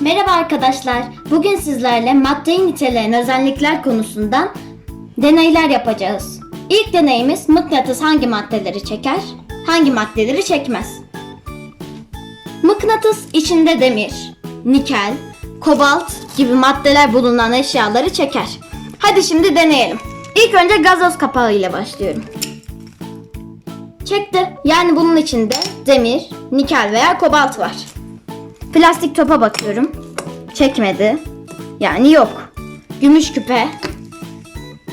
Merhaba arkadaşlar. Bugün sizlerle maddeyi niteleyen özellikler konusundan deneyler yapacağız. İlk deneyimiz mıknatıs hangi maddeleri çeker, hangi maddeleri çekmez. Mıknatıs içinde demir, nikel, kobalt gibi maddeler bulunan eşyaları çeker. Hadi şimdi deneyelim. İlk önce gazoz kapağı ile başlıyorum. Çekti. Yani bunun içinde demir, nikel veya kobalt var. Plastik topa bakıyorum. Çekmedi. Yani yok. Gümüş küpe.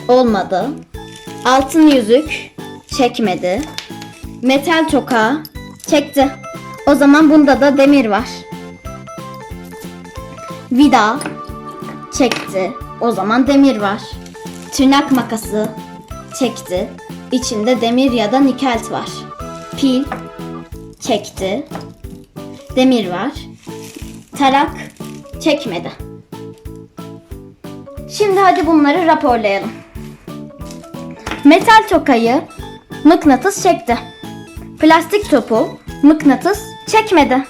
Olmadı. Altın yüzük. Çekmedi. Metal toka. Çekti. O zaman bunda da demir var. Vida. Çekti. O zaman demir var. Tırnak makası. Çekti. İçinde demir ya da nikel var. Pil. Çekti. Demir var. Tarak çekmedi. Şimdi hadi bunları raporlayalım. Metal tokayı mıknatıs çekti. Plastik topu mıknatıs çekmedi.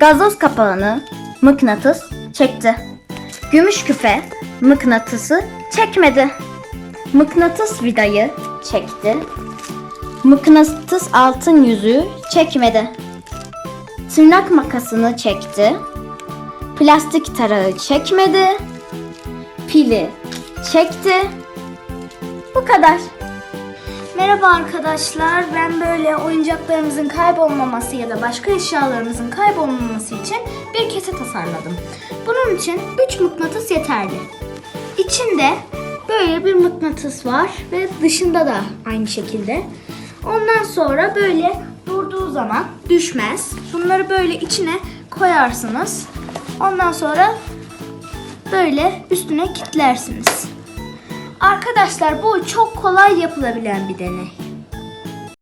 Gazoz kapağını mıknatıs çekti. Gümüş küpe mıknatısı çekmedi. Mıknatıs vidayı çekti. Mıknatıs altın yüzüğü çekmedi. Tırnak makasını çekti. Plastik tarağı çekmedi. Pili çekti. Bu kadar. Merhaba arkadaşlar. Ben böyle oyuncaklarımızın kaybolmaması ya da başka eşyalarımızın kaybolmaması için bir kese tasarladım. Bunun için 3 mıknatıs yeterli. İçinde böyle bir mıknatıs var ve dışında da aynı şekilde. Ondan sonra böyle durduğu zaman düşmez. Bunları böyle içine koyarsınız. Ondan sonra böyle üstüne kilitlersiniz. Arkadaşlar bu çok kolay yapılabilen bir deney.